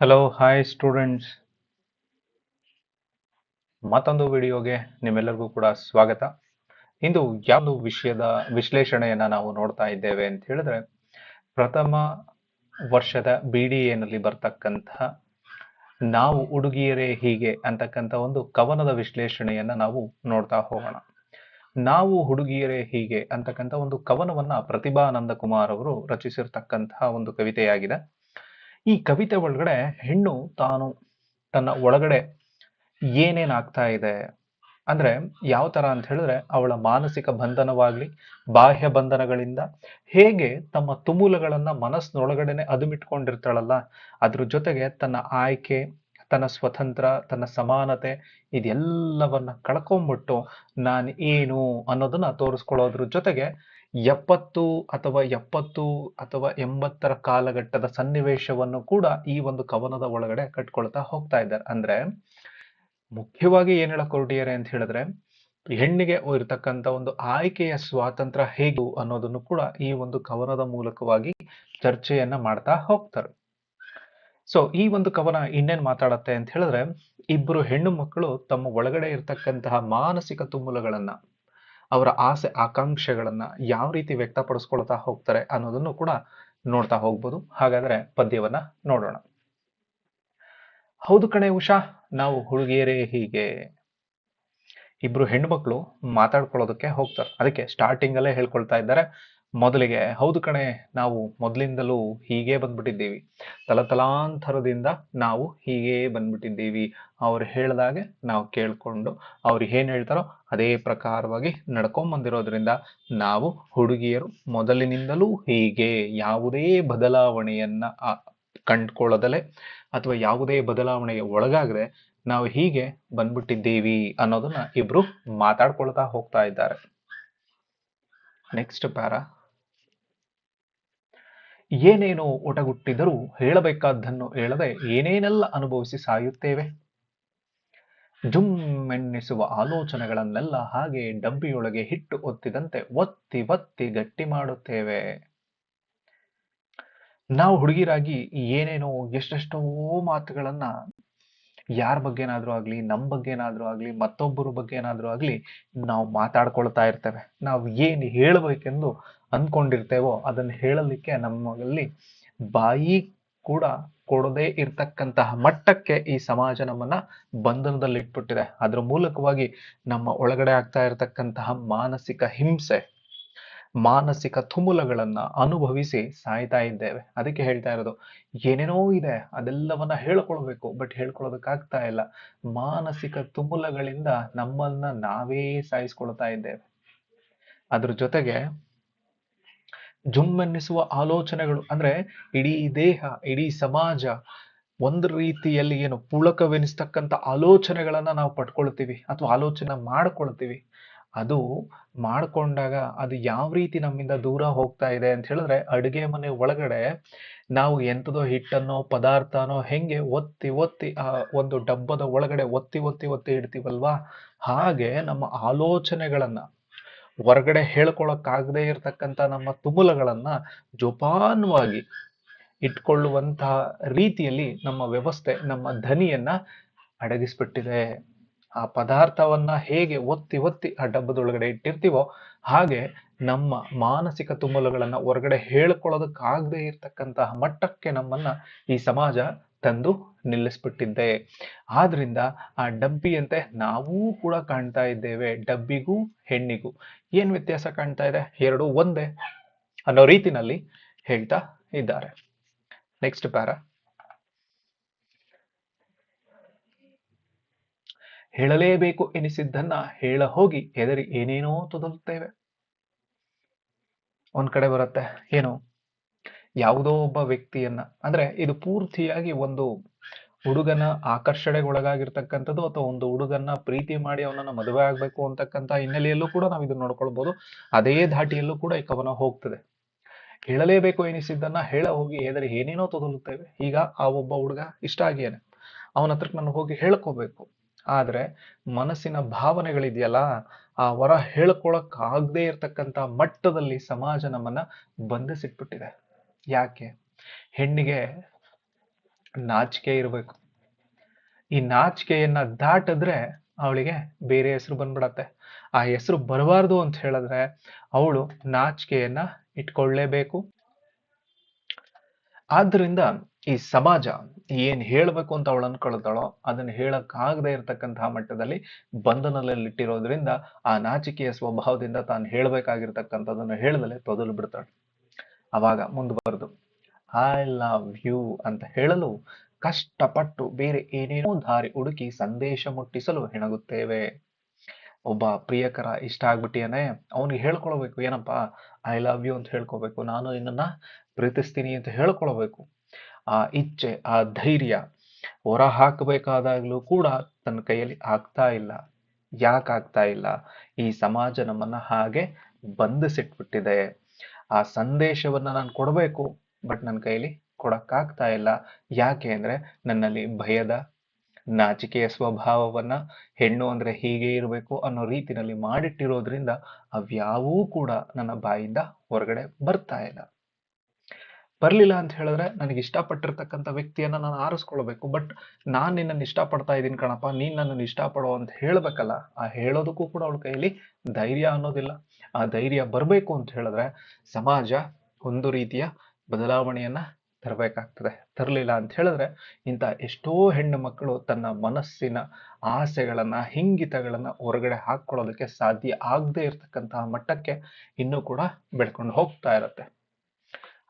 Hello hi students ಮತ್ತೊಂದು ವಿಡಿಯೋಗೆ ನಿಮ್ಮೆಲ್ಲರಿಗೂ ಕೂಡ ಸ್ವಾಗತ. ಇಂದು ಯಾವುದು ವಿಷಯದ ವಿಶ್ಲೇಷಣೆಯನ್ನು ನಾವು ನೋಡ್ತಾ ಇದ್ದೇವೆ ಅಂತ ಹೇಳಿದ್ರೆ, ಪ್ರಥಮ ವರ್ಷದ ಬಿ ಡಿ ಎನಲ್ಲಿ ಬರ್ತಕ್ಕಂತಹ ನಾವು ಹುಡುಗಿಯರೇ ಹೀಗೆ ಅಂತಕ್ಕಂಥ ಒಂದು ಕವನದ ವಿಶ್ಲೇಷಣೆಯನ್ನ ನಾವು ನೋಡ್ತಾ ಹೋಗೋಣ. ನಾವು ಹುಡುಗಿಯರೇ ಹೀಗೆ ಅಂತಕ್ಕಂಥ ಒಂದು ಕವನವನ್ನ ಪ್ರತಿಭಾನಂದ ಕುಮಾರ್ ಅವರು ರಚಿಸಿರ್ತಕ್ಕಂತಹ ಒಂದು ಕವಿತೆಯಾಗಿದೆ. ಈ ಕವಿತೆ ಒಳಗಡೆ ಹೆಣ್ಣು ತಾನು ತನ್ನ ಒಳಗಡೆ ಏನೇನಾಗ್ತಾ ಇದೆ? ಅಂದ್ರೆ ಯಾವ ತರ ಅಂತ ಹೇಳಿದ್ರೆ ಅವಳ ಮಾನಸಿಕ ಬಂಧನವಾಗ್ಲಿ, ಬಾಹ್ಯ ಬಂಧನಗಳಿಂದ ಹೇಗೆ ತಮ್ಮ ತುಮೂಲಗಳನ್ನ ಮನಸ್ಸಿನೊಳಗಡೆನೆ ಅದುಮಿಟ್ಕೊಂಡಿರ್ತಾಳಲ್ಲ, ಅದ್ರ ಜೊತೆಗೆ ತನ್ನ ಆಯ್ಕೆ, ತನ್ನ ಸ್ವತಂತ್ರ, ತನ್ನ ಸಮಾನತೆ ಇದೆಲ್ಲವನ್ನ ಕಳ್ಕೊಂಡ್ಬಿಟ್ಟು ನಾನು ಏನು ಅನ್ನೋದನ್ನ ತೋರಿಸ್ಕೊಳ್ಳೋದ್ರ ಜೊತೆಗೆ ಎಪ್ಪತ್ತು ಅಥವಾ ಎಪ್ಪತ್ತು ಅಥವಾ ಎಂಬತ್ತರ ಕಾಲಘಟ್ಟದ ಸನ್ನಿವೇಶವನ್ನು ಕೂಡ ಈ ಒಂದು ಕವನದ ಒಳಗಡೆ ಕಟ್ಕೊಳ್ತಾ ಹೋಗ್ತಾ ಇದ್ದಾರೆ. ಅಂದ್ರೆ ಮುಖ್ಯವಾಗಿ ಏನ್ ಹೇಳಕ್ ಹೊರಟಿದ್ದಾರೆ ಅಂತ ಹೇಳಿದ್ರೆ, ಹೆಣ್ಣಿಗೆ ಇರತಕ್ಕಂತ ಒಂದು ಆಯ್ಕೆಯ ಸ್ವಾತಂತ್ರ್ಯ ಹೇಗೆ ಅನ್ನೋದನ್ನು ಕೂಡ ಈ ಒಂದು ಕವನದ ಮೂಲಕವಾಗಿ ಚರ್ಚೆಯನ್ನ ಮಾಡ್ತಾ ಹೋಗ್ತಾರೆ. ಸೊ ಈ ಒಂದು ಕವನ ಇನ್ನೇನ್ ಮಾತಾಡತ್ತೆ ಅಂತ ಹೇಳಿದ್ರೆ ಇಬ್ಬರು ಹೆಣ್ಣು ಮಕ್ಕಳು ತಮ್ಮ ಒಳಗಡೆ ಇರತಕ್ಕಂತಹ ಮಾನಸಿಕ ತುಮುಲಗಳನ್ನ ಅವರ ಆಸೆ, ಆಕಾಂಕ್ಷೆಗಳನ್ನ ಯಾವ ರೀತಿ ವ್ಯಕ್ತಪಡಿಸ್ಕೊಳ್ತಾ ಹೋಗ್ತಾರೆ ಅನ್ನೋದನ್ನು ಕೂಡ ನೋಡ್ತಾ ಹೋಗ್ಬೋದು. ಹಾಗಾದ್ರೆ ಪದ್ಯವನ್ನ ನೋಡೋಣ. ಹೌದು ಕಣೆ ಉಷಾ, ನಾವು ಹುಡುಗಿಯರೇ ಹೀಗೆ. ಇಬ್ರು ಹೆಣ್ಮಕ್ಳು ಮಾತಾಡ್ಕೊಳ್ಳೋದಕ್ಕೆ ಹೋಗ್ತಾರೆ. ಅದಕ್ಕೆ ಸ್ಟಾರ್ಟಿಂಗ್ ಅಲ್ಲೇ ಹೇಳ್ಕೊಳ್ತಾ ಇದ್ದಾರೆ. ಮೊದಲಿಗೆ, ಹೌದು ಕಣೆ, ನಾವು ಮೊದಲಿಂದಲೂ ಹೀಗೆ ಬಂದ್ಬಿಟ್ಟಿದ್ದೀವಿ. ತಲತಲಾಂತರದಿಂದ ನಾವು ಹೀಗೆ ಬಂದ್ಬಿಟ್ಟಿದ್ದೀವಿ. ಅವ್ರು ಹೇಳ್ದಾಗೆ ನಾವು ಕೇಳಿಕೊಂಡು ಅವ್ರು ಏನು ಹೇಳ್ತಾರೋ ಅದೇ ಪ್ರಕಾರವಾಗಿ ನಡ್ಕೊಂಬಂದಿರೋದ್ರಿಂದ ನಾವು ಹುಡುಗಿಯರು ಮೊದಲಿನಿಂದಲೂ ಹೀಗೆ ಯಾವುದೇ ಬದಲಾವಣೆಯನ್ನು ಕಂಡ್ಕೊಳ್ಳದಲೆ ಅಥವಾ ಯಾವುದೇ ಬದಲಾವಣೆಗೆ ಒಳಗಾಗದೆ ನಾವು ಹೀಗೆ ಬಂದ್ಬಿಟ್ಟಿದ್ದೀವಿ ಅನ್ನೋದನ್ನ ಇಬ್ರು ಮಾತಾಡ್ಕೊಳ್ತಾ ಹೋಗ್ತಾ ಇದ್ದಾರೆ. ನೆಕ್ಸ್ಟ್ ಪ್ಯಾರ ಏನೇನೋ ಒಟಗುಟ್ಟಿದರೂ ಹೇಳಬೇಕಾದ್ದನ್ನು ಹೇಳದೆ ಏನೇನೆಲ್ಲ ಅನುಭವಿಸಿ ಸಾಯುತ್ತೇವೆ? ಜುಮ್ಮೆನ್ನಿಸುವ ಆಲೋಚನೆಗಳನ್ನೆಲ್ಲ ಹಾಗೆ ಡಬ್ಬಿಯೊಳಗೆ ಹಿಟ್ಟು ಒತ್ತಿದಂತೆ ಒತ್ತಿ ಒತ್ತಿ ಗಟ್ಟಿ ಮಾಡುತ್ತೇವೆ. ನಾವು ಹುಡುಗಿರಾಗಿ ಏನೇನೋ ಎಷ್ಟೆಷ್ಟೋ ಮಾತುಗಳನ್ನ ಯಾರ ಬಗ್ಗೆನಾದ್ರೂ ಆಗ್ಲಿ, ನಮ್ ಬಗ್ಗೆನಾದ್ರೂ ಆಗ್ಲಿ, ಮತ್ತೊಬ್ಬರ ಬಗ್ಗೆ ಏನಾದ್ರೂ ಆಗ್ಲಿ ನಾವು ಮಾತಾಡ್ಕೊಳ್ತಾ ಇರ್ತೇವೆ. ನಾವು ಏನ್ ಹೇಳ್ಬೇಕೆಂದು ಅನ್ಕೊಂಡಿರ್ತೇವೋ ಅದನ್ನ ಹೇಳಲಿಕ್ಕೆ ನಮ್ಮಲ್ಲಿ ಬಾಯಿ ಕೂಡ ಕೊಡದೇ ಇರ್ತಕ್ಕಂತಹ ಮಟ್ಟಕ್ಕೆ ಈ ಸಮಾಜ ನಮ್ಮನ್ನ ಬಂಧನದಲ್ಲಿ ಇಟ್ಬಿಟ್ಟಿದೆ ಅದ್ರ ಮೂಲಕವಾಗಿ ನಮ್ಮ ಒಳಗಡೆ ಆಗ್ತಾ ಇರತಕ್ಕಂತಹ ಮಾನಸಿಕ ಹಿಂಸೆ, ಮಾನಸಿಕ ತುಮುಲಗಳನ್ನ ಅನುಭವಿಸಿ ಸಾಯ್ತಾ ಇದ್ದೇವೆ. ಅದಕ್ಕೆ ಹೇಳ್ತಾ ಇರೋದು, ಏನೇನೋ ಇದೆ ಅದೆಲ್ಲವನ್ನ ಹೇಳ್ಕೊಳ್ಬೇಕು, ಬಟ್ ಹೇಳ್ಕೊಳ್ಳೋದಕ್ಕಾಗ್ತಾ ಇಲ್ಲ. ಮಾನಸಿಕ ತುಮುಲಗಳಿಂದ ನಮ್ಮನ್ನ ನಾವೇ ಸಾಯಿಸ್ಕೊಳ್ತಾ ಇದ್ದೇವೆ. ಅದ್ರ ಜೊತೆಗೆ ಜುಮ್ಮೆನ್ನಿಸುವ ಆಲೋಚನೆಗಳು, ಅಂದ್ರೆ ಇಡೀ ದೇಹ, ಇಡೀ ಸಮಾಜ ಒಂದು ರೀತಿಯಲ್ಲಿ ಏನು ಪುಳಕವೆನಿಸ್ತಕ್ಕಂಥ ಆಲೋಚನೆಗಳನ್ನ ನಾವು ಪಡ್ಕೊಳ್ತೀವಿ ಅಥವಾ ಆಲೋಚನೆ ಮಾಡ್ಕೊಳ್ತೀವಿ. ಅದು ಮಾಡ್ಕೊಂಡಾಗ ಅದು ಯಾವ ರೀತಿ ನಮ್ಮಿಂದ ದೂರ ಹೋಗ್ತಾ ಇದೆ ಅಂತ ಹೇಳಿದ್ರೆ ಅಡುಗೆ ಮನೆ ಒಳಗಡೆ ನಾವು ಎಂಥದೋ ಹಿಟ್ಟನ್ನೋ ಪದಾರ್ಥನೋ ಹೆಂಗೆ ಒತ್ತಿ ಒತ್ತಿ ಆ ಒಂದು ಡಬ್ಬದ ಒಳಗಡೆ ಒತ್ತಿ ಒತ್ತಿ ಒತ್ತಿ ಇಡ್ತೀವಲ್ವಾ? ಹಾಗೆ ನಮ್ಮ ಆಲೋಚನೆಗಳನ್ನ ಹೊರಗಡೆ ಹೇಳ್ಕೊಳಕ್ಕಾಗದೇ ಇರತಕ್ಕಂತ ನಮ್ಮ ತುಮುಲಗಳನ್ನ ಜೋಪಾನವಾಗಿ ಇಟ್ಕೊಳ್ಳುವಂತಹ ರೀತಿಯಲ್ಲಿ ನಮ್ಮ ವ್ಯವಸ್ಥೆ, ನಮ್ಮ ಧನಿಯನ್ನ ಅಡಗಿಸ್ಬಿಟ್ಟಿದೆ. ಆ ಪದಾರ್ಥವನ್ನ ಹೇಗೆ ಒತ್ತಿ ಒತ್ತಿ ಆ ಡಬ್ಬದೊಳಗಡೆ ಇಟ್ಟಿರ್ತೀವೋ ಹಾಗೆ ನಮ್ಮ ಮಾನಸಿಕ ತುಮುಲಗಳನ್ನ ಹೊರಗಡೆ ಹೇಳ್ಕೊಳ್ಳೋದಕ್ಕಾಗದೇ ಇರತಕ್ಕಂತಹ ಮಟ್ಟಕ್ಕೆ ನಮ್ಮನ್ನ ಈ ಸಮಾಜ ತಂದು ನಿಲ್ಲಿಸ್ಬಿಟ್ಟಿದ್ದೆ. ಆದ್ರಿಂದ ಆ ಡಬ್ಬಿಯಂತೆ ನಾವೂ ಕೂಡ ಕಾಣ್ತಾ ಇದ್ದೇವೆ, ಡಬ್ಬಿಗೂ ಹೆಣ್ಣಿಗೂ. ಏನ್ ವ್ಯತ್ಯಾಸ ಕಾಣ್ತಾ ಇದೆ? ಎರಡು ಒಂದೇ ಅನ್ನೋ ರೀತಿನಲ್ಲಿ ಹೇಳ್ತಾ ಇದ್ದಾರೆ. Next para. ಹೇಳಲೇಬೇಕು ಎನಿಸಿದ್ದನ್ನ ಹೇಳ ಹೋಗಿ ಹೆದರಿ ಏನೇನೋ ತೊದಲುತ್ತೇವೆ ಒಂದ್ ಕಡೆ ಬರುತ್ತೆ. ಏನು? ಯಾವುದೋ ಒಬ್ಬ ವ್ಯಕ್ತಿಯನ್ನ. ಅಂದ್ರೆ ಇದು ಪೂರ್ತಿಯಾಗಿ ಒಂದು ಹುಡುಗನ ಆಕರ್ಷಣೆಗೆ ಒಳಗಾಗಿರ್ತಕ್ಕಂಥದ್ದು ಅಥವಾ ಒಂದು ಹುಡುಗನ್ನ ಪ್ರೀತಿ ಮಾಡಿ ಅವನನ್ನ ಮದುವೆ ಆಗ್ಬೇಕು ಅಂತಕ್ಕಂಥ ಹಿನ್ನೆಲೆಯಲ್ಲೂ ಕೂಡ ನಾವು ಇದನ್ನ ನೋಡ್ಕೊಳ್ಬಹುದು ಅದೇ ಧಾಟಿಯಲ್ಲೂ ಕೂಡ ಈ ಕವನ ಹೋಗ್ತದೆ. ಹೇಳಲೇಬೇಕು ಎನಿಸಿದ್ದನ್ನ ಹೇಳ ಹೋಗಿ ಹೆದರಿ ಏನೇನೋ ತೊದಲುತ್ತೇವೆ. ಈಗ ಆ ಒಬ್ಬ ಹುಡುಗ ಇಷ್ಟ ಆಗಿಯೇನೆ ಅವನ ಹತ್ರಕ್ಕೆ ನಾನು ಹೋಗಿ ಹೇಳ್ಕೋಬೇಕು. ಆದ್ರೆ ಮನಸ್ಸಿನ ಭಾವನೆಗಳಿದೆಯಲ್ಲ, ಆ ವರ ಹೇಳ್ಕೊಳಕ್ ಆಗದೆ ಇರತಕ್ಕಂತ ಮಟ್ಟದಲ್ಲಿ ಸಮಾಜ ನಮ್ಮನ್ನ ಬಂಧಿಸಿಟ್ಬಿಟ್ಟಿದೆ. ಯಾಕೆ? ಹೆಣ್ಣಿಗೆ ನಾಚಿಕೆ ಇರಬೇಕು. ಈ ನಾಚಿಕೆಯನ್ನ ದಾಟಿದ್ರೆ ಅವಳಿಗೆ ಬೇರೆ ಹೆಸರು ಬಂದ್ಬಿಡತ್ತೆ. ಆ ಹೆಸರು ಬರಬಾರ್ದು ಅಂತ ಹೇಳಿದ್ರೆ ಅವಳು ನಾಚಿಕೆಯನ್ನ ಇಟ್ಕೊಳ್ಳೇಬೇಕು. ಆದ್ರಿಂದ ಈ ಸಮಾಜ ಏನ್ ಹೇಳ್ಬೇಕು ಅಂತ ಅವಳು ಅನ್ಕೊಳ್ತಾಳೋ ಅದನ್ನ ಹೇಳಕ್ಕಾಗದೇ ಇರತಕ್ಕಂತಹ ಮಟ್ಟದಲ್ಲಿ ಬಂಧನದಲ್ಲಿಟ್ಟಿರೋದ್ರಿಂದ ಆ ನಾಚಿಕೆಯ ಸ್ವಭಾವದಿಂದ ತಾನು ಹೇಳ್ಬೇಕಾಗಿರ್ತಕ್ಕಂಥದ್ದನ್ನು ಹೇಳದಲ್ಲೇ ತೊದಲು ಬಿಡ್ತಾಳೆ. ಅವಾಗ ಮುಂದುವರೆದು. ಐ ಲವ್ ಯು ಅಂತ ಹೇಳಲು ಕಷ್ಟಪಟ್ಟು ಬೇರೆ ಏನೇನೋ ದಾರಿ ಹುಡುಕಿ ಸಂದೇಶ ಮುಟ್ಟಿಸಲು ಹೆಣಗುತ್ತೇವೆ. ಒಬ್ಬ ಪ್ರಿಯಕರ ಇಷ್ಟ ಆಗ್ಬಿಟ್ಟಿಯಾನೆ, ಅವನಿಗೆ ಹೇಳ್ಕೊಳ್ಬೇಕು, ಏನಪ್ಪಾ ಐ ಲವ್ ಯು ಅಂತ ಹೇಳ್ಕೊಬೇಕು ನಾನು ನಿನ್ನನ್ನ ಪ್ರೀತಿಸ್ತೀನಿ ಅಂತ ಹೇಳ್ಕೊಳ್ಬೇಕು. ಆ ಇಚ್ಛೆ, ಆ ಧೈರ್ಯ ಹೊರ ಹಾಕಬೇಕಾದಾಗ್ಲೂ ಕೂಡ ತನ್ನ ಕೈಯಲ್ಲಿ ಆಗ್ತಾ ಇಲ್ಲ. ಯಾಕೆ ಆಗ್ತಾ ಇಲ್ಲ? ಈ ಸಮಾಜ ನಮ್ಮನ್ನ ಹಾಗೆ ಬಂಧಿಸಿಟ್ಬಿಟ್ಟಿದೆ. ಆ ಸಂದೇಶವನ್ನ ನಾನು ಕೊಡಬೇಕು. ಬಟ್ ನನ್ನ ಕೈಯಲ್ಲಿ ಕೊಡೋಕ್ಕಾಗ್ತಾ ಇಲ್ಲ. ಯಾಕೆ ಅಂದ್ರೆ ನನ್ನಲ್ಲಿ ಭಯದ ನಾಚಿಕೆಯ ಸ್ವಭಾವವನ್ನ ಹೆಣ್ಣು ಅಂದ್ರೆ ಹೀಗೆ ಇರಬೇಕು ಅನ್ನೋ ರೀತಿನಲ್ಲಿ ಮಾಡಿಟ್ಟಿರೋದ್ರಿಂದ ಅವ್ಯಾವೂ ಕೂಡ ನನ್ನ ಬಾಯಿಂದ ಹೊರಗಡೆ ಬರ್ತಾ ಇಲ್ಲ. ಬರಲಿಲ್ಲ ಅಂತ ಹೇಳಿದ್ರೆ ನನಗೆ ಇಷ್ಟಪಟ್ಟಿರ್ತಕ್ಕಂಥ ವ್ಯಕ್ತಿಯನ್ನ ನಾನು ಆರಿಸ್ಕೊಳ್ಬೇಕು. ಬಟ್ ನಾನು ನಿನ್ನನ್ನು ಇಷ್ಟಪಡ್ತಾ ಇದ್ದೀನಿ ಕಣಪ್ಪ, ನೀನು ನನ್ನನ್ನು ಇಷ್ಟಪಡೋ ಅಂತ ಹೇಳಬೇಕಲ್ಲ, ಆ ಹೇಳೋದಕ್ಕೂ ಕೂಡ ಅವಳ ಕೈಯಲ್ಲಿ ಧೈರ್ಯ ಅನ್ನೋದಿಲ್ಲ. ಆ ಧೈರ್ಯ ಬರಬೇಕು ಅಂತ ಹೇಳಿದ್ರೆ ಸಮಾಜ ಒಂದು ರೀತಿಯ ಬದಲಾವಣೆಯನ್ನ ತರಬೇಕಾಗ್ತದೆ. ತರಲಿಲ್ಲ ಅಂತ ಹೇಳಿದ್ರೆ ಇಂಥ ಎಷ್ಟೋ ಹೆಣ್ಣು ಮಕ್ಕಳು ತನ್ನ ಮನಸ್ಸಿನ ಆಸೆಗಳನ್ನ, ಹಿಂಗಿತಗಳನ್ನು ಹೊರಗಡೆ ಹಾಕೊಳ್ಳೋದಕ್ಕೆ ಸಾಧ್ಯ ಆಗದೇ ಇರತಕ್ಕಂತಹ ಮಟ್ಟಕ್ಕೆ ಇನ್ನೂ ಕೂಡ ಬೆಳ್ಕೊಂಡು ಹೋಗ್ತಾ ಇರತ್ತೆ.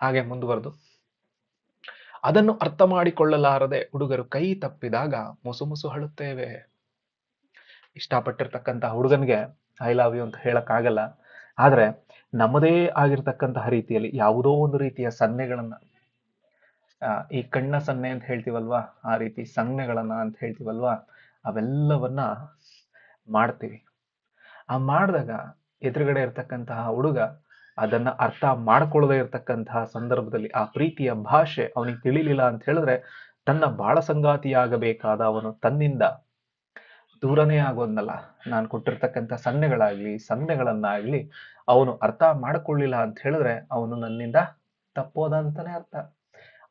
ಹಾಗೆ ಮುಂದುವರೆದು. ಅದನ್ನು ಅರ್ಥ ಮಾಡಿಕೊಳ್ಳಲಾರದೆ ಹುಡುಗರು ಕೈ ತಪ್ಪಿದಾಗ ಮುಸು ಮುಸು ಹಳುತ್ತೇವೆ ಇಷ್ಟಪಟ್ಟಿರ್ತಕ್ಕಂತಹ ಹುಡುಗನಿಗೆ ಐ ಲವ್ ಯು ಅಂತ ಹೇಳಕ್ಕಾಗಲ್ಲ. ಆದ್ರೆ ನಮ್ಮದೇ ಆಗಿರ್ತಕ್ಕಂತಹ ರೀತಿಯಲ್ಲಿ ಯಾವುದೋ ಒಂದು ರೀತಿಯ ಸನ್ನೆಗಳನ್ನು ಈ ಕಣ್ಣ ಸನ್ನೆ ಅಂತ ಹೇಳ್ತೀವಲ್ವಾ? ಆ ರೀತಿ ಸನ್ನೆಗಳನ್ನು ಅಂತ ಹೇಳ್ತೀವಲ್ವಾ? ಅವೆಲ್ಲವನ್ನ ಮಾಡ್ತೀವಿ. ಆ ಮಾಡಿದಾಗ ಎದುರುಗಡೆ ಇರ್ತಕ್ಕಂತಹ ಹುಡುಗ ಅದನ್ನ ಅರ್ಥ ಮಾಡ್ಕೊಳ್ಳದೆ ಇರತಕ್ಕಂತಹ ಸಂದರ್ಭದಲ್ಲಿ ಆ ಪ್ರೀತಿಯ ಭಾಷೆ ಅವನಿಗೆ ತಿಳಿಲಿಲ್ಲ ಅಂತ ಹೇಳಿದ್ರೆ ತನ್ನ ಬಾಳ ಸಂಗಾತಿಯಾಗಬೇಕಾದ ಅವನು ತನ್ನಿಂದ ದೂರನೇ ಆಗೋದ್ನಲ್ಲ ನಾನು ಕೊಟ್ಟಿರ್ತಕ್ಕಂಥ ಸನ್ನೆಗಳಾಗ್ಲಿ, ಸನ್ನೆಗಳನ್ನಾಗ್ಲಿ ಅವನು ಅರ್ಥ ಮಾಡಿಕೊಳ್ಳಿಲ್ಲ ಅಂತ ಹೇಳಿದ್ರೆ ಅವನು ನನ್ನಿಂದ ತಪ್ಪೋದಂತಾನೆ ಅರ್ಥ.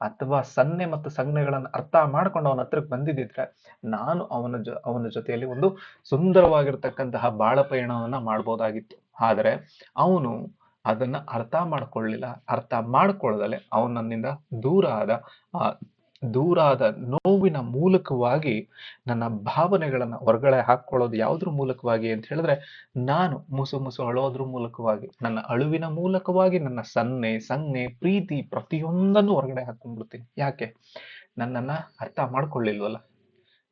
ಅಥವಾ ಸನ್ನೆ ಮತ್ತು ಸಂಜ್ಞೆಗಳನ್ನು ಅರ್ಥ ಮಾಡ್ಕೊಂಡು ಅವನ ಹತ್ರಕ್ಕೆ ಬಂದಿದ್ದಿದ್ರೆ ನಾನು ಅವನ ಜೊ, ಅವನ ಜೊತೆಯಲ್ಲಿ ಒಂದು ಸುಂದರವಾಗಿರ್ತಕ್ಕಂತಹ ಬಾಳ ಪಯಣವನ್ನ ಮಾಡ್ಬೋದಾಗಿತ್ತು. ಆದರೆ ಅವನು ಅದನ್ನ ಅರ್ಥ ಮಾಡ್ಕೊಳ್ಳಿಲ್ಲ. ಅರ್ಥ ಮಾಡ್ಕೊಳ್ಳದಲೆ ಅವನು ನನ್ನಿಂದ ದೂರ ಆದ ಆ ದೂರ ಆದ ನೋವಿನ ಮೂಲಕವಾಗಿ ನನ್ನ ಭಾವನೆಗಳನ್ನ ಹೊರಗಡೆ ಹಾಕೊಳ್ಳೋದು ಯಾವುದ್ರ ಮೂಲಕವಾಗಿ ಅಂತ ಹೇಳಿದ್ರೆ ನಾನು ಮುಸು ಮುಸು ಅಳೋದ್ರ ಮೂಲಕವಾಗಿ, ನನ್ನ ಅಳುವಿನ ಮೂಲಕವಾಗಿ ನನ್ನ ಸನ್ನೆ, ಸಂಜ್ಞೆ, ಪ್ರೀತಿ ಪ್ರತಿಯೊಂದನ್ನು ಹೊರಗಡೆ ಹಾಕೊಂಡ್ಬಿಡ್ತೀನಿ. ಯಾಕೆ? ನನ್ನನ್ನ ಅರ್ಥ ಮಾಡ್ಕೊಳ್ಳಿಲ್ವಲ್ಲ?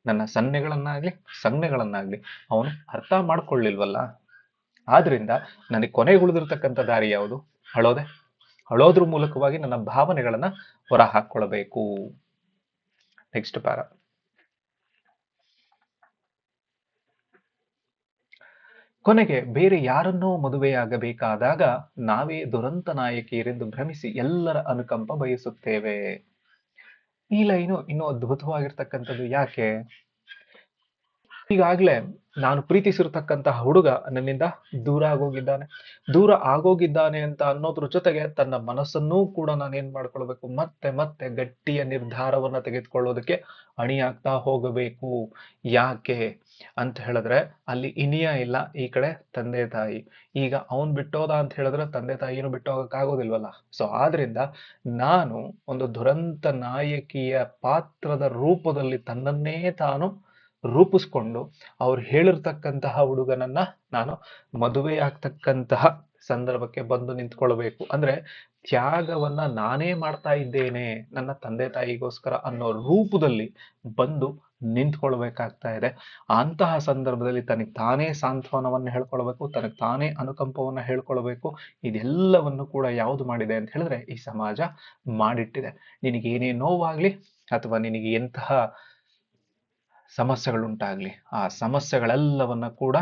ನನ್ನ ಸನ್ನೆಗಳನ್ನಾಗ್ಲಿ, ಸಂಜ್ಞೆಗಳನ್ನಾಗ್ಲಿ ಅವನು ಅರ್ಥ ಮಾಡ್ಕೊಳ್ಳಿಲ್ವಲ್ಲ? ಆದ್ರಿಂದ ನನಗೆ ಕೊನೆಗೆ ಉಳಿದಿರ್ತಕ್ಕಂಥ ದಾರಿ ಯಾವುದು? ಅಳೋದೆ? ಅಳೋದ್ರ ಮೂಲಕವಾಗಿ ನನ್ನ ಭಾವನೆಗಳನ್ನ ಹೊರ ಹಾಕೊಳ್ಬೇಕು ನೆಕ್ಸ್ಟ್ ಪ್ಯಾರ ಕೊನೆಗೆ ಬೇರೆ ಯಾರನ್ನೋ ಮದುವೆಯಾಗಬೇಕಾದಾಗ ನಾವೇ ದುರಂತ ನಾಯಕಿಯರೆಂದು ಭ್ರಮಿಸಿ ಎಲ್ಲರ ಅನುಕಂಪ ಬಯಸುತ್ತೇವೆ. ಈ ಲೈನು ಇನ್ನೂ ಅದ್ಭುತವಾಗಿರ್ತಕ್ಕಂಥದ್ದು ಯಾಕೆ? ಈಗಾಗ್ಲೇ ನಾನು ಪ್ರೀತಿಸಿರ್ತಕ್ಕಂತಹ ಹುಡುಗ ನನ್ನಿಂದ ದೂರ ಆಗೋಗಿದ್ದಾನೆ. ದೂರ ಆಗೋಗಿದ್ದಾನೆ ಅಂತ ಅನ್ನೋದ್ರ ಜೊತೆಗೆ ತನ್ನ ಮನಸ್ಸನ್ನೂ ಕೂಡ ನಾನು ಏನ್ ಮಾಡ್ಕೊಳ್ಬೇಕು? ಮತ್ತೆ ಮತ್ತೆ ಗಟ್ಟಿಯ ನಿರ್ಧಾರವನ್ನ ತೆಗೆದುಕೊಳ್ಳೋದಕ್ಕೆ ಅಣಿಯಾಗ್ತಾ ಹೋಗಬೇಕು. ಯಾಕೆ ಅಂತ ಹೇಳಿದ್ರೆ, ಅಲ್ಲಿ ಇನಿಯ ಇಲ್ಲ, ಈ ಕಡೆ ತಂದೆ ತಾಯಿ. ಈಗ ಅವನ್ ಬಿಟ್ಟೋದ ಅಂತ ಹೇಳಿದ್ರೆ ತಂದೆ ತಾಯಿನೂ ಬಿಟ್ಟು ಹೋಗಕ್ಕಾಗೋದಿಲ್ವಲ್ಲ ಸೊ ಆದ್ರಿಂದ ನಾನು ಒಂದು ದುರಂತ ನಾಯಕಿಯ ಪಾತ್ರದ ರೂಪದಲ್ಲಿ ತನ್ನನ್ನೇ ತಾನು ರೂಪಿಸ್ಕೊಂಡು ಅವ್ರು ಹೇಳಿರ್ತಕ್ಕಂತಹ ಹುಡುಗನನ್ನ ನಾನು ಮದುವೆ ಆಗ್ತಕ್ಕಂತಹ ಸಂದರ್ಭಕ್ಕೆ ಬಂದು ನಿಂತ್ಕೊಳ್ಬೇಕು. ಅಂದ್ರೆ ತ್ಯಾಗವನ್ನ ನಾನೇ ಮಾಡ್ತಾ ಇದ್ದೇನೆ, ನನ್ನ ತಂದೆ ತಾಯಿಗೋಸ್ಕರ ಅನ್ನೋ ರೂಪದಲ್ಲಿ ಬಂದು ನಿಂತ್ಕೊಳ್ಬೇಕಾಗ್ತಾ ಇದೆ. ಅಂತಹ ಸಂದರ್ಭದಲ್ಲಿ ತನಗೆ ತಾನೇ ಸಾಂತ್ವನವನ್ನು ಹೇಳ್ಕೊಳ್ಬೇಕು, ತನಗೆ ತಾನೇ ಅನುಕಂಪವನ್ನ ಹೇಳ್ಕೊಳ್ಬೇಕು. ಇದೆಲ್ಲವನ್ನು ಕೂಡ ಯಾವುದು ಮಾಡಿದೆ ಅಂತ ಹೇಳಿದ್ರೆ ಈ ಸಮಾಜ ಮಾಡಿಟ್ಟಿದೆ. ನಿನಗೆ ಏನೇ ನೋವಾಗ್ಲಿ ಅಥವಾ ನಿನಗೆ ಎಂತಹ ಸಮಸ್ಯೆಗಳುಂಟಾಗ್ಲಿ. ಆ ಸಮಸ್ಯೆಗಳೆಲ್ಲವನ್ನ ಕೂಡ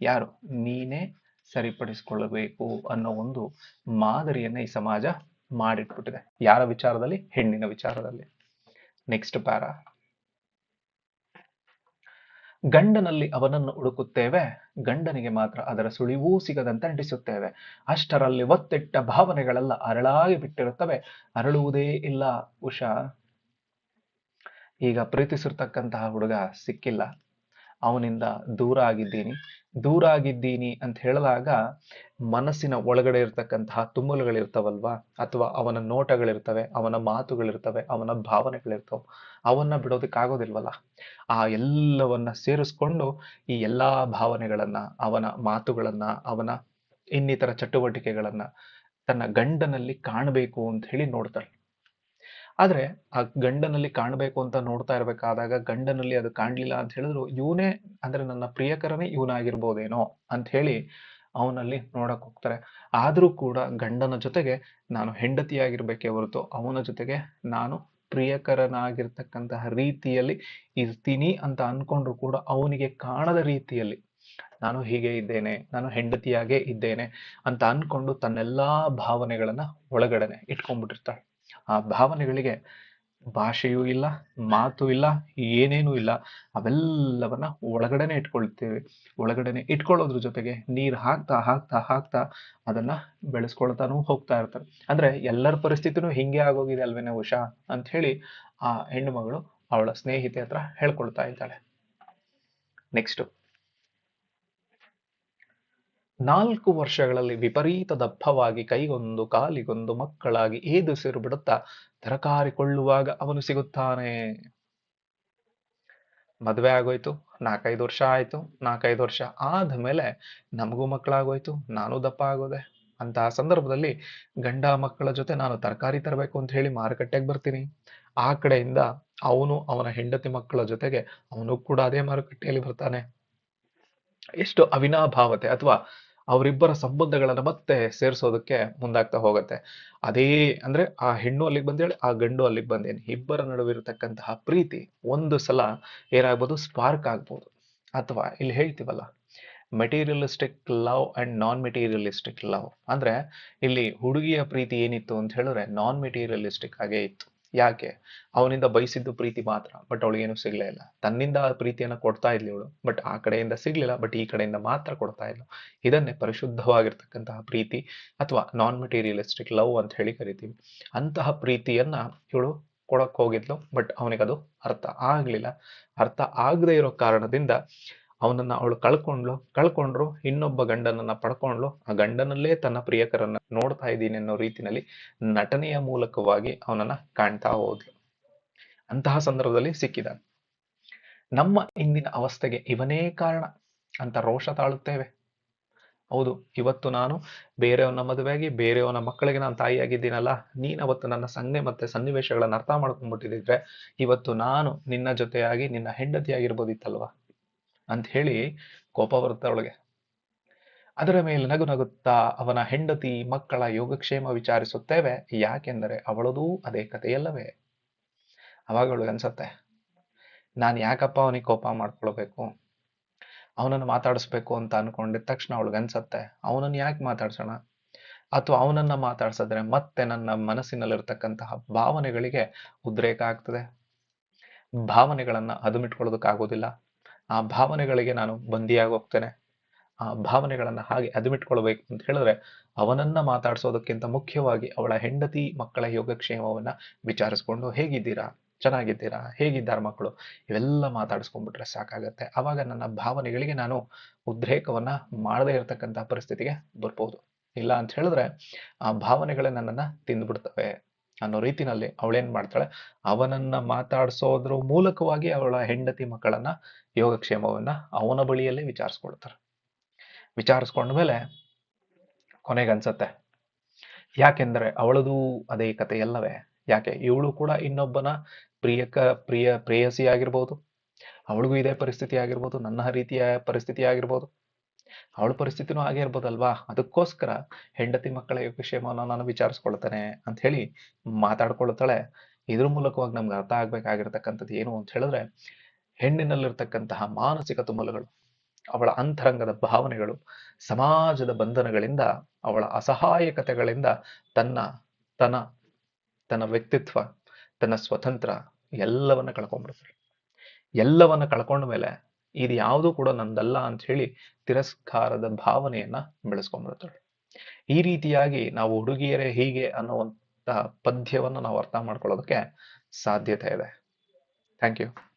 ಯಾರು? ನೀನೇ ಸರಿಪಡಿಸಿಕೊಳ್ಳಬೇಕು ಅನ್ನೋ ಒಂದು ಮಾದರಿಯನ್ನ ಈ ಸಮಾಜ ಮಾಡಿಟ್ಬಿಟ್ಟಿದೆ. ಯಾರ ವಿಚಾರದಲ್ಲಿ? ಹೆಣ್ಣಿನ ವಿಚಾರದಲ್ಲಿ. Next para. ಗಂಡನಲ್ಲಿ ಅವನನ್ನು ಹುಡುಕುತ್ತೇವೆ, ಗಂಡನಿಗೆ ಮಾತ್ರ ಅದರ ಸುಳಿವೂ ಸಿಗದಂತೆ ನಟಿಸುತ್ತೇವೆ. ಅಷ್ಟರಲ್ಲಿ ಒತ್ತಿಟ್ಟ ಭಾವನೆಗಳೆಲ್ಲ ಅರಳಾಗಿ ಬಿಟ್ಟಿರುತ್ತವೆ. ಅರಳುವುದೇ ಇಲ್ಲ, ಉಷಾ. ಈಗ ಪ್ರೀತಿಸಿರ್ತಕ್ಕಂತಹ ಹುಡುಗ ಸಿಕ್ಕಿಲ್ಲ. ಅವನಿಂದ ದೂರ ಆಗಿದ್ದೀನಿ. ದೂರ ಆಗಿದ್ದೀನಿ ಅಂತ ಹೇಳಿದಾಗ ಮನಸ್ಸಿನ ಒಳಗಡೆ ಇರ್ತಕ್ಕಂತಹ ತುಮ್ಮಲುಗಳಿರ್ತಾವಲ್ವಾ ಅಥವಾ ಅವನ ನೋಟಗಳಿರ್ತವೆ, ಅವನ ಮಾತುಗಳಿರ್ತವೆ, ಅವನ ಭಾವನೆಗಳಿರ್ತವೆ, ಅವನ್ನ ಬಿಡೋದಕ್ಕಾಗೋದಿಲ್ವಲ್ಲ? ಆ ಎಲ್ಲವನ್ನ ಸೇರಿಸ್ಕೊಂಡು ಈ ಎಲ್ಲಾ ಭಾವನೆಗಳನ್ನ, ಅವನ ಮಾತುಗಳನ್ನ, ಅವನ ಇನ್ನಿತರ ಚಟುವಟಿಕೆಗಳನ್ನ ತನ್ನ ಗಂಡನಲ್ಲಿ ಕಾಣಬೇಕು ಅಂತ ಹೇಳಿ ನೋಡ್ತಾಳೆ. ಆದ್ರೆ ಆ ಗಂಡನಲ್ಲಿ ಕಾಣಬೇಕು ಅಂತ ನೋಡ್ತಾ ಇರಬೇಕಾದಾಗ ಗಂಡನಲ್ಲಿ ಅದು ಕಾಣಲಿಲ್ಲ ಅಂತ ಹೇಳಿದ್ರು, ಇವನೇ ಅಂದರೆ ನನ್ನ ಪ್ರಿಯಕರನೇ ಇವನಾಗಿರ್ಬೋದೇನೋ ಅಂತ ಹೇಳಿ ಅವನಲ್ಲಿ ನೋಡಕ್ ಹೋಗ್ತಾರೆ. ಆದರೂ ಕೂಡ ಗಂಡನ ಜೊತೆಗೆ ನಾನು ಹೆಂಡತಿಯಾಗಿರ್ಬೇಕೇ ಹೊರತು ಅವನ ಜೊತೆಗೆ ನಾನು ಪ್ರಿಯಕರನಾಗಿರ್ತಕ್ಕಂತಹ ರೀತಿಯಲ್ಲಿ ಇರ್ತೀನಿ ಅಂತ ಅನ್ಕೊಂಡ್ರು ಕೂಡ ಅವನಿಗೆ ಕಾಣದ ರೀತಿಯಲ್ಲಿ ನಾನು ಹೀಗೆ ಇದ್ದೇನೆ, ನಾನು ಹೆಂಡತಿಯಾಗೇ ಇದ್ದೇನೆ ಅಂತ ಅನ್ಕೊಂಡು ತನ್ನೆಲ್ಲಾ ಭಾವನೆಗಳನ್ನ ಒಳಗಡೆನೆ ಇಟ್ಕೊಂಡ್ಬಿಟ್ಟಿರ್ತಾಳೆ. ಆ ಭಾವನೆಗಳಿಗೆ ಭಾಷೆಯೂ ಇಲ್ಲ, ಮಾತು ಇಲ್ಲ, ಏನೇನೂ ಇಲ್ಲ. ಅವೆಲ್ಲವನ್ನ ಒಳಗಡೆನೆ ಇಟ್ಕೊಳ್ತೇವೆ. ಒಳಗಡೆನೆ ಇಟ್ಕೊಳ್ಳೋದ್ರ ಜೊತೆಗೆ ನೀರು ಹಾಕ್ತಾ ಹಾಕ್ತಾ ಹಾಕ್ತಾ ಅದನ್ನ ಬೆಳೆಸ್ಕೊಳ್ತಾನೂ ಹೋಗ್ತಾ ಇರ್ತಾರೆ. ಅಂದ್ರೆ ಎಲ್ಲರ ಪರಿಸ್ಥಿತಿನೂ ಹಿಂಗೆ ಆಗೋಗಿದೆ ಅಲ್ವೇನೆ ಉಷಾ ಅಂತ ಹೇಳಿ ಆ ಹೆಣ್ಣು ಮಗಳು ಅವಳ ಸ್ನೇಹಿತೆ ಹತ್ರ ಹೇಳ್ಕೊಳ್ತಾ ಇದ್ದಾಳೆ. ನೆಕ್ಸ್ಟ್ ನಾಲ್ಕು ವರ್ಷಗಳಲ್ಲಿ ವಿಪರೀತ ದಪ್ಪವಾಗಿ ಕೈಗೊಂದು, ಕಾಲಿಗೊಂದು ಮಕ್ಕಳಾಗಿ ಏದುಸಿರು ಬಿಡುತ್ತಾ ತರಕಾರಿ ಕೊಳ್ಳುವಾಗ ಅವನು ಸಿಗುತ್ತಾನೆ. ಮದುವೆ ಆಗೋಯ್ತು, ನಾಲ್ಕೈದು ವರ್ಷ ಆಯ್ತು, ನಾಲ್ಕೈದು ವರ್ಷ ಆದ್ಮೇಲೆ ನಮಗೂ ಮಕ್ಕಳಾಗೋಯ್ತು, ನಾನು ದಪ್ಪ ಆಗೋದೆ. ಅಂತಹ ಸಂದರ್ಭದಲ್ಲಿ ಗಂಡ ಮಕ್ಕಳ ಜೊತೆ ನಾನು ತರಕಾರಿ ತರಬೇಕು ಅಂತ ಹೇಳಿ ಮಾರುಕಟ್ಟೆಗೆ ಬರ್ತೀನಿ. ಆ ಕಡೆಯಿಂದ ಅವನು ಅವನ ಹೆಂಡತಿ ಮಕ್ಕಳ ಜೊತೆಗೆ ಅವನು ಕೂಡ ಅದೇ ಮಾರುಕಟ್ಟೆಯಲ್ಲಿ ಬರ್ತಾನೆ. ಎಷ್ಟು ಅವಿನಾಭಾವತೆ, ಅಥವಾ ಅವರಿಬ್ಬರ ಸಂಬಂಧಗಳನ್ನು ಮತ್ತೆ ಸೇರಿಸೋದಕ್ಕೆ ಮುಂದಾಗ್ತಾ ಹೋಗುತ್ತೆ. ಅದೇ ಅಂದ್ರೆ ಆ ಹೆಣ್ಣು ಅಲ್ಲಿಗೆ ಬಂದೇಳಿ, ಆ ಗಂಡು ಅಲ್ಲಿಗೆ ಬಂದೇನು. ಇಬ್ಬರ ನಡುವೆ ಇರತಕ್ಕಂತಹ ಪ್ರೀತಿ ಒಂದು ಸಲ ಏನಾಗ್ಬೋದು ಸ್ಪಾರ್ಕ್ ಆಗ್ಬೋದು. ಅಥವಾ ಇಲ್ಲಿ ಹೇಳ್ತೀವಲ್ಲ, materialistic love and non materialistic love. ಅಂದ್ರೆ ಇಲ್ಲಿ ಹುಡುಗಿಯ ಪ್ರೀತಿ ಏನಿತ್ತು ಅಂತ ಹೇಳಿದ್ರೆ ನಾನ್ ಮೆಟೀರಿಯಲಿಸ್ಟಿಕ್ ಆಗೇ ಇತ್ತು. ಯಾಕೆ? ಅವನಿಂದ ಬಯಸಿದ್ದು ಪ್ರೀತಿ ಮಾತ್ರ ಬಟ್ ಅವಳಿಗೇನು ಸಿಗ್ಲೇ ಇಲ್ಲ. ತನ್ನಿಂದ ಆ ಪ್ರೀತಿಯನ್ನ ಕೊಡ್ತಾ ಇದ್ಲಿ ಇವಳು ಬಟ್ ಆ ಕಡೆಯಿಂದ ಸಿಗ್ಲಿಲ್ಲ ಬಟ್ ಈ ಕಡೆಯಿಂದ ಮಾತ್ರ ಕೊಡ್ತಾ ಇಲ್ಲ ಇದನ್ನೇ ಪರಿಶುದ್ಧವಾಗಿರ್ತಕ್ಕಂತಹ ಪ್ರೀತಿ ಅಥವಾ ನಾನ್ ಮೆಟೀರಿಯಲಿಸ್ಟಿಕ್ ಲವ್ ಅಂತ ಹೇಳಿ ಕರಿತೀವಿ. ಅಂತಹ ಪ್ರೀತಿಯನ್ನ ಇವಳು ಕೊಡಕ್ ಹೋಗಿದ್ಲು ಬಟ್ ಅವನಿಗದು ಅರ್ಥ ಆಗ್ಲಿಲ್ಲ. ಅರ್ಥ ಆಗದೆ ಇರೋ ಕಾರಣದಿಂದ ಅವನನ್ನ ಅವಳು ಕಳ್ಕೊಂಡ್ಲು ಕಳ್ಕೊಂಡ್ರು, ಇನ್ನೊಬ್ಬ ಗಂಡನನ್ನ ಪಡ್ಕೊಂಡ್ಲು ಆ ಗಂಡನಲ್ಲೇ ತನ್ನ ಪ್ರಿಯಕರನ್ನ ನೋಡ್ತಾ ಇದ್ದೀನಿ ಅನ್ನೋ ರೀತಿನಲ್ಲಿ ನಟನೆಯ ಮೂಲಕವಾಗಿ ಅವನನ್ನ ಕಾಣ್ತಾ ಹೋದ್ಲು. ಅಂತಹ ಸಂದರ್ಭದಲ್ಲಿ ಸಿಕ್ಕಿದ ನಮ್ಮ ಇಂದಿನ ಅವಸ್ಥೆಗೆ ಇವನೇ ಕಾರಣ ಅಂತ ರೋಷ ತಾಳುತ್ತೇವೆ. ಹೌದು, ಇವತ್ತು ನಾನು ಬೇರೆಯವನ ಮದುವೆಯಾಗಿ, ಬೇರೆಯವನ ಮಕ್ಕಳಿಗೆ ನಾನು ತಾಯಿಯಾಗಿದ್ದೀನಲ್ಲ, ನೀನ್ ಅವತ್ತು ನನ್ನ ಸಂಜೆ ಮತ್ತೆ ಸನ್ನಿವೇಶಗಳನ್ನ ಅರ್ಥ ಮಾಡ್ಕೊಂಡ್ಬಿಟ್ಟಿದ್ರೆ ಇವತ್ತು ನಾನು ನಿನ್ನ ಜೊತೆಯಾಗಿ, ನಿನ್ನ ಹೆಂಡತಿಯಾಗಿರ್ಬೋದಿತ್ತಲ್ವಾ? ಅಂತ ಹೇಳಿ ಕೋಪ ಬರುತ್ತೆ ಅವಳಿಗೆ. ಅದರ ಮೇಲೆ ನಗು ನಗುತ್ತಾ ಅವನ ಹೆಂಡತಿ ಮಕ್ಕಳ ಯೋಗಕ್ಷೇಮ ವಿಚಾರಿಸುತ್ತೇವೆ. ಯಾಕೆಂದರೆ ಅವಳದೂ ಅದೇ ಕಥೆಯಲ್ಲವೇ. ಅವಾಗ ಅವಳಿಗೆ ಅನ್ಸತ್ತೆ, ನಾನು ಯಾಕಪ್ಪ ಅವನಿಗೆ ಕೋಪ ಮಾಡ್ಕೊಳ್ಬೇಕು? ಅವನನ್ನು ಮಾತಾಡಿಸ್ಬೇಕು ಅಂತ ಅನ್ಕೊಂಡಿದ ತಕ್ಷಣ ಅವಳಿಗೆ ಅನ್ಸತ್ತೆ, ಅವನನ್ನು ಯಾಕೆ ಮಾತಾಡ್ಸೋಣ? ಅಥವಾ ಅವನನ್ನ ಮಾತಾಡ್ಸಿದ್ರೆ ಮತ್ತೆ ನನ್ನ ಮನಸ್ಸಿನಲ್ಲಿರ್ತಕ್ಕಂತಹ ಭಾವನೆಗಳಿಗೆ ಉದ್ರೇಕ ಆಗ್ತದೆ? ಭಾವನೆಗಳನ್ನ ಅದುಮಿಟ್ಕೊಳ್ಳೋದಕ್ಕಾಗೋದಿಲ್ಲ. ಆ ಭಾವನೆಗಳಿಗೆ ನಾನು ಬಂದಿಯಾಗಿ ಹೋಗ್ತೇನೆ. ಆ ಭಾವನೆಗಳನ್ನು ಹಾಗೆ ಅದುಮಿಟ್ಕೊಳ್ಬೇಕು ಅಂತ ಹೇಳಿದ್ರೆ ಅವನನ್ನ ಮಾತಾಡಿಸೋದಕ್ಕಿಂತ ಮುಖ್ಯವಾಗಿ ಅವಳ ಹೆಂಡತಿ ಮಕ್ಕಳ ಯೋಗಕ್ಷೇಮವನ್ನ ವಿಚಾರಿಸ್ಕೊಂಡು ಹೇಗಿದ್ದೀರಾ? ಚೆನ್ನಾಗಿದ್ದೀರಾ? ಹೇಗಿದ್ದಾರೆ ಮಕ್ಕಳು? ಇವೆಲ್ಲ ಮಾತಾಡಿಸ್ಕೊಂಡ್ಬಿಟ್ರೆ ಸಾಕಾಗತ್ತೆ. ಅವಾಗ ನನ್ನ ಭಾವನೆಗಳಿಗೆ ನಾನು ಉದ್ರೇಕವನ್ನ ಮಾಡದೇ ಇರತಕ್ಕಂತಹ ಪರಿಸ್ಥಿತಿಗೆ ಬರ್ಬೋದು. ಇಲ್ಲ ಅಂತ ಹೇಳಿದ್ರೆ ಆ ಭಾವನೆಗಳೇ ನನ್ನನ್ನ ತಿಂದ್ಬಿಡ್ತವೆ. ಅನ್ನೋ ರೀತಿನಲ್ಲಿ ಅವಳೇನ್ ಮಾಡ್ತಾಳೆ? ಅವನನ್ನ ಮಾತಾಡಿಸೋದ್ರ ಮೂಲಕವಾಗಿ ಅವಳ ಹೆಂಡತಿ ಮಕ್ಕಳನ್ನ ಯೋಗಕ್ಷೇಮವನ್ನ ಅವನ ಬಳಿಯಲ್ಲೇ ವಿಚಾರಿಸ್ಕೊಳ್ತಾರೆ. ವಿಚಾರಿಸ್ಕೊಂಡ್ಮೇಲೆ ಕೊನೆಗೆ ಅನ್ಸತ್ತೆ, ಯಾಕೆಂದ್ರೆ ಅವಳದು ಅದೇ ಕತೆ ಎಲ್ಲವೇ ಯಾಕೆ? ಇವಳು ಕೂಡ ಇನ್ನೊಬ್ಬನ ಪ್ರಿಯಕ, ಪ್ರಿಯ ಪ್ರೇಯಸಿ ಆಗಿರ್ಬೋದು ಅವಳಿಗೂ ಇದೇ ಪರಿಸ್ಥಿತಿ ಆಗಿರ್ಬೋದು, ನನ್ನ ರೀತಿಯ ಪರಿಸ್ಥಿತಿ ಆಗಿರ್ಬೋದು. ಅವಳ ಪರಿಸ್ಥಿತಿನೂ ಹಾಗೆ ಇರ್ಬೋದಲ್ವಾ? ಅದಕ್ಕೋಸ್ಕರ ಹೆಂಡತಿ ಮಕ್ಕಳ ಯೋಗಕ್ಷೇಮವನ್ನು ನಾನು ವಿಚಾರಿಸ್ಕೊಳ್ತೇನೆ ಅಂತ ಹೇಳಿ ಮಾತಾಡ್ಕೊಳ್ತಾಳೆ. ಇದ್ರ ಮೂಲಕವಾಗಿ ನಮ್ಗೆ ಅರ್ಥ ಆಗ್ಬೇಕಾಗಿರ್ತಕ್ಕಂಥದ್ದು ಏನು ಅಂತ ಹೇಳಿದ್ರೆ, ಹೆಣ್ಣಿನಲ್ಲಿರ್ತಕ್ಕಂತಹ ಮಾನಸಿಕ ತುಮಲುಗಳು, ಅವಳ ಅಂತರಂಗದ ಭಾವನೆಗಳು, ಸಮಾಜದ ಬಂಧನಗಳಿಂದ, ಅವಳ ಅಸಹಾಯಕತೆಗಳಿಂದ ತನ್ನ ತನ್ನ ತನ್ನ ವ್ಯಕ್ತಿತ್ವ, ತನ್ನ ಸ್ವತಂತ್ರ ಎಲ್ಲವನ್ನ ಕಳ್ಕೊಂಡ್ಬಿಡ್ತಾಳೆ ಎಲ್ಲವನ್ನ ಕಳ್ಕೊಂಡ ಮೇಲೆ ಇದು ಯಾವುದು ಕೂಡ ನಂದಲ್ಲ ಅಂತ ಹೇಳಿ ತಿರಸ್ಕಾರದ ಭಾವನೆಯನ್ನ ಬೆಳೆಸ್ಕೊಂಡ್ಬಿಡ್ತಾಳೆ. ಈ ರೀತಿಯಾಗಿ ನಾವು ಹುಡುಗಿಯರೇ ಹೀಗೆ ಅನ್ನುವಂತಹ ಪದ್ಯವನ್ನ ನಾವು ಅರ್ಥ ಮಾಡ್ಕೊಳ್ಳೋದಕ್ಕೆ ಸಾಧ್ಯತೆ ಇದೆ. Thank you.